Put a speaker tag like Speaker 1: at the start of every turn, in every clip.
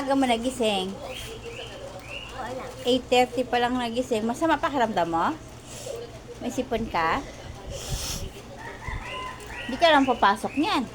Speaker 1: aga mo nagising?
Speaker 2: Wala.
Speaker 1: 8.30 pa lang nagising. Masama pakiramdam mo? May sipon ka? Hindi ka lang papasok niyan.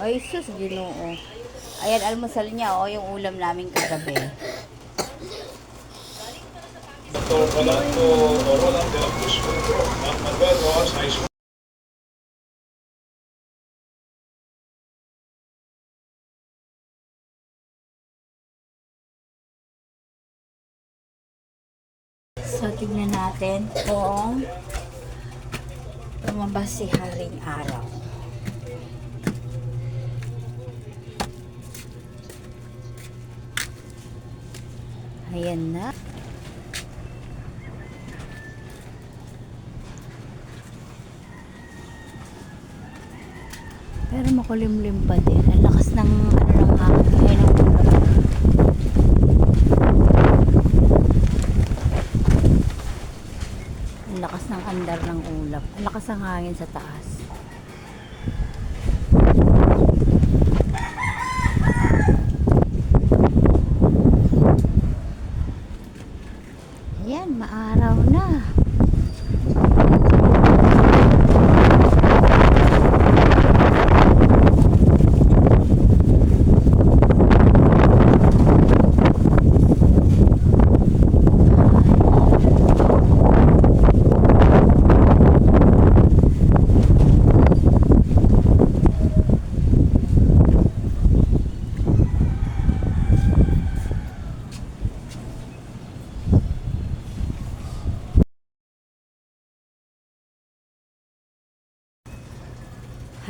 Speaker 1: Ay, sus, ginoo. Ayan, almusal niya, oh, yung ulam namin kagabi.
Speaker 3: Dr. Rolando o Roland de la Cruz.
Speaker 1: So, tignan natin kung lumabas si Haring Araw. Ayan na. Pero makulimlim pa din. Ang lakas ng ano ng hangin. Ay, ng ulap. Ang lakas ng andar ng ulap. Ang lakas ng hangin sa taas. Ayan, maaraw na.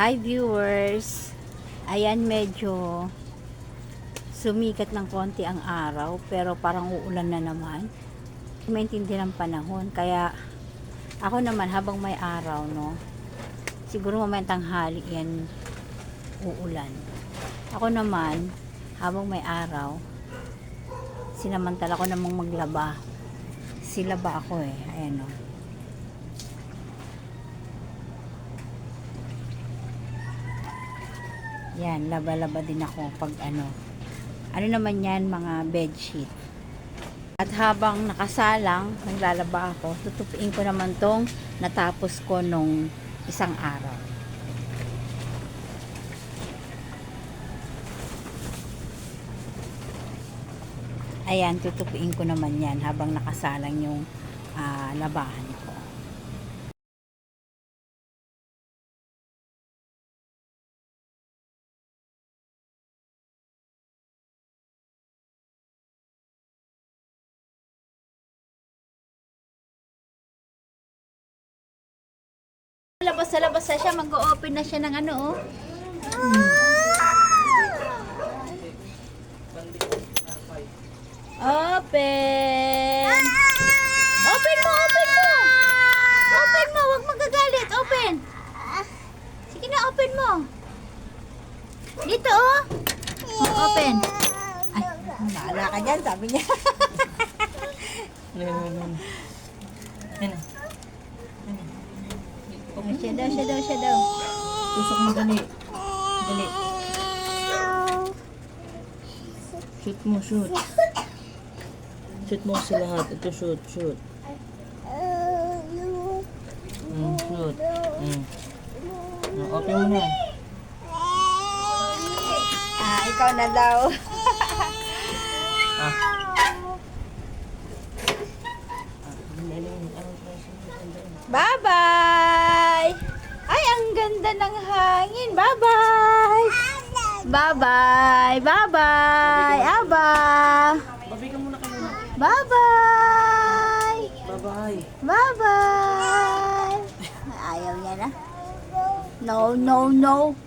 Speaker 1: Hi viewers! Ayan medyo sumikat ng konti ang araw pero parang uulan na naman. Maintindi ng panahon kaya ako naman habang may araw no siguro mamaya tanghali yan uulan. Ako naman habang may araw sinamantala ko namang maglaba. Silaba ako eh. Ayan o. Yan, laba-laba din ako pag ano. Ano naman yan, mga bedsheet. At habang nakasalang, naglalaba ako, tutupiin ko naman tong natapos ko nung isang araw. Ayan, tutupiin ko naman yan habang nakasalang yung ah, labahan Labas sa labas na siya, mag-open na siya ng ano oh. Open! Open mo, open mo! Open mo, wag magagalit, open! Sige na, open mo. Dito oh. Oh, Open. Ay, naala ka dyan, sabi niya. Ay, siya daw, siya daw, siya daw.
Speaker 4: Tusok mo dali. Dali. Shoot mo, shoot. Shoot mo sa lahat. Ito, shoot, shoot. Mm, shoot. Mm. Mm, Open mo na.
Speaker 1: Ah, ikaw na daw.
Speaker 4: Ah.
Speaker 1: Bye-bye! Ganda ng hangin. Bye-bye! Bye-bye! Bye-bye! Aba! Bye-bye!
Speaker 4: Bye-bye.
Speaker 1: Bye-bye! Ayaw niya na. No, no, no.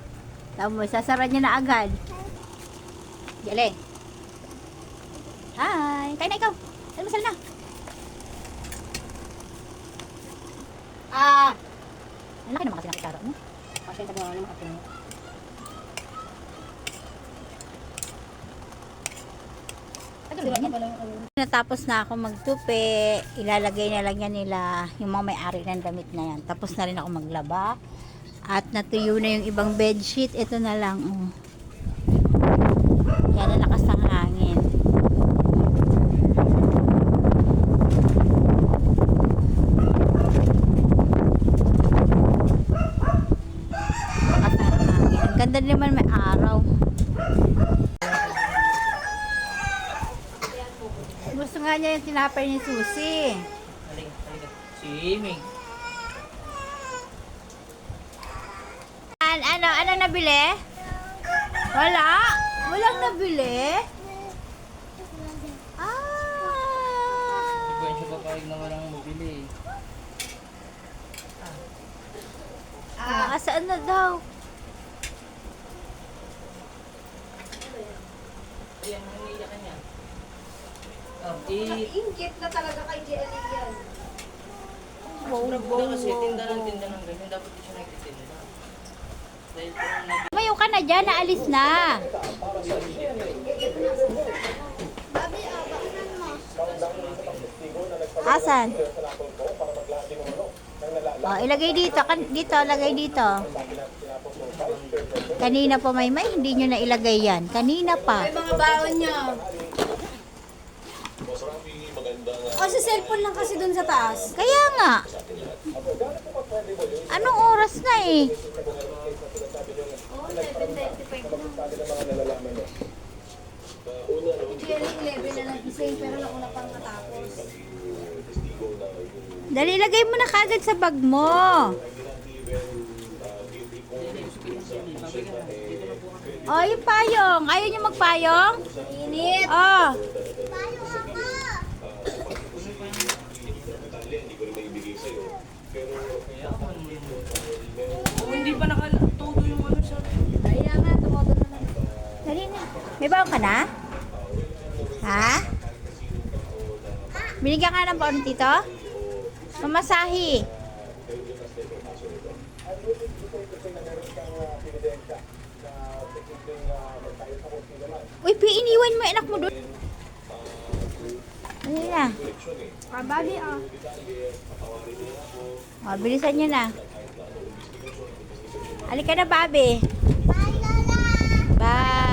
Speaker 1: Tama mo, sasara niya na agad. Galing. Hi! Kain na ikaw. Almasal na. Ah! Ang laki naman kasi nakikara mo. Kasi ito mo naman mo. Natapos na ako magtupi, ilalagay na lang yan nila yung mga may-ari ng damit na yan. Tapos na rin ako maglaba. At natuyo na yung ibang bedsheet. Ito na lang. Oh. Yan ang lakas ng hangin. Lakas ng hangin. Ang ganda naman may araw. Gusto nga niya yung tinapay ni Susie.
Speaker 4: Halika, halika. Swimming.
Speaker 1: An ano, ano nabili? Wala? Walang nabili? Ah!
Speaker 4: siya papayag na walang mabili.
Speaker 1: Ah, saan na daw?
Speaker 4: Ayan, nangiyak ka niya. I...
Speaker 2: Ingit na talaga kay Jelly yan.
Speaker 4: Sobrang buda kasi, tinda ng tinda ng ganyan. Dapat di siya nagtitinda. Dahil po ang nag-
Speaker 1: Tumayo ka na dyan, naalis na. Asan? Oh, ilagay dito. Kan dito, lagay dito. Kanina pa may may, hindi nyo na ilagay yan. Kanina pa.
Speaker 2: mga baon niya. O, sa cellphone lang kasi dun sa taas.
Speaker 1: Kaya nga. Anong oras na eh?
Speaker 2: Oo, 11.35 na. 11 na nagising pero nauna pang matapos.
Speaker 1: Dali, lagay mo na kagad sa bag mo. Oh, yung payong. Ayaw niyo magpayong?
Speaker 2: Init!
Speaker 1: Oh,
Speaker 4: hindi pa nakatudo yung ano sa...
Speaker 2: Kaya nga, tumodo na lang.
Speaker 1: Dali na. Baon ka na? Ha? Binigyan ka ng baon tito? Mamasahi. Uy, pi, iniwan mo anak mo doon. Ano na?
Speaker 2: Ah, babi ah.
Speaker 1: O, bilisan nyo na. Halika na, Bobby. Bye, Lola! Bye!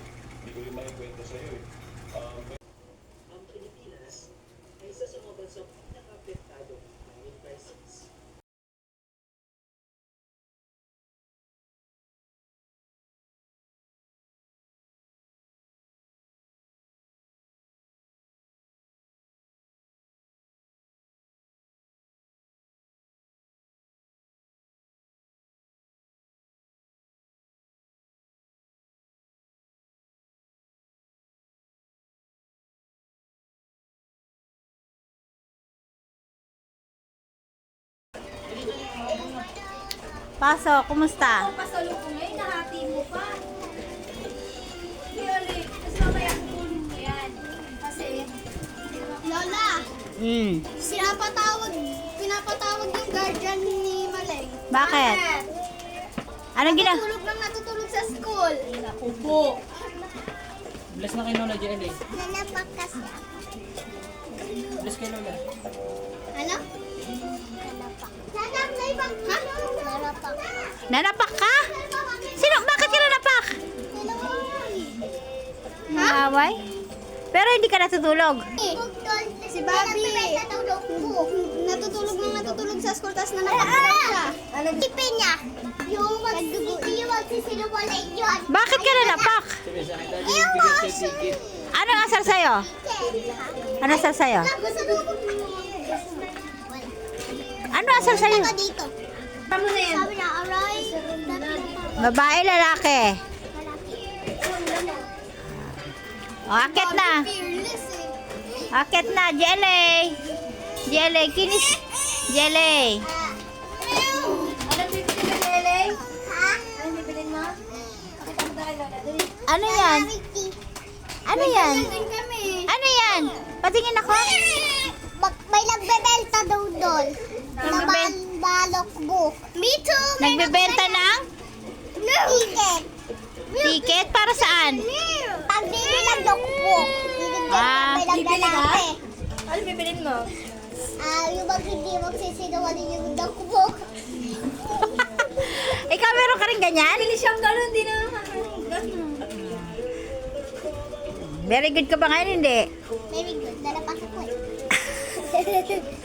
Speaker 1: hindi ko rin maikwento sa
Speaker 2: iyo eh.
Speaker 1: Pasok, kumusta?
Speaker 2: Pasalubong ngayon, nahati mo pa. Jelly, kasi mamaya kukunin mo yan. Kasi,
Speaker 5: Lola,
Speaker 1: Hmm.
Speaker 5: pinapatawag, pinapatawag yung guardian ni Maleng.
Speaker 1: Bakit? Anong gina...
Speaker 5: Natutulog lang natutulog sa school.
Speaker 2: upo.
Speaker 4: Bless na kay Lola Jelly.
Speaker 5: Nanapak kasi ako.
Speaker 4: Bless kay Lola.
Speaker 5: Ano? Nanapak. Nanapak.
Speaker 1: Ka? Sino? Bakit ka nanapak? Naaway? Pero hindi ka natutulog.
Speaker 5: Si Bobby. Natutulog lang natutulog sa school, tapos nanapak lang siya. Tipin niya. Yung magsisinungaling yun.
Speaker 1: Bakit ka nanapak?
Speaker 4: Sa ticket.
Speaker 1: Anong asar sa'yo? Ano asar sa'yo?
Speaker 5: Gusto mo
Speaker 1: Ano asar sa'yo?
Speaker 5: Ka dito.
Speaker 2: Tama na yan.
Speaker 5: Sabi niya, aray.
Speaker 1: Babae, lalaki. O, akit na.
Speaker 5: Eh.
Speaker 1: Akit na, Jelly. Jelly, kinis. Jelly.
Speaker 2: Ano
Speaker 1: yan? Ano yan? Ano yan? Patingin ako.
Speaker 5: May nagbebenta daw doon. Na
Speaker 1: Nagbebe-
Speaker 5: bal- balok book. Me too. may
Speaker 1: Nagbebenta ng
Speaker 5: Ticket.
Speaker 1: ticket para saan?
Speaker 5: Pagbili ng lookbook. Binigyan
Speaker 1: Ah.
Speaker 2: Bibili ka?
Speaker 5: lalaki.
Speaker 2: Ano bibili mo?
Speaker 5: Ah, yung bang hindi magsisinungaling yung lookbook.
Speaker 1: Ikaw meron ka rin ganyan?
Speaker 2: Bili siyang gano'n, hindi na.
Speaker 1: Very good ka ba ngayon? Hindi.
Speaker 5: Very good. Nalapasok ko eh.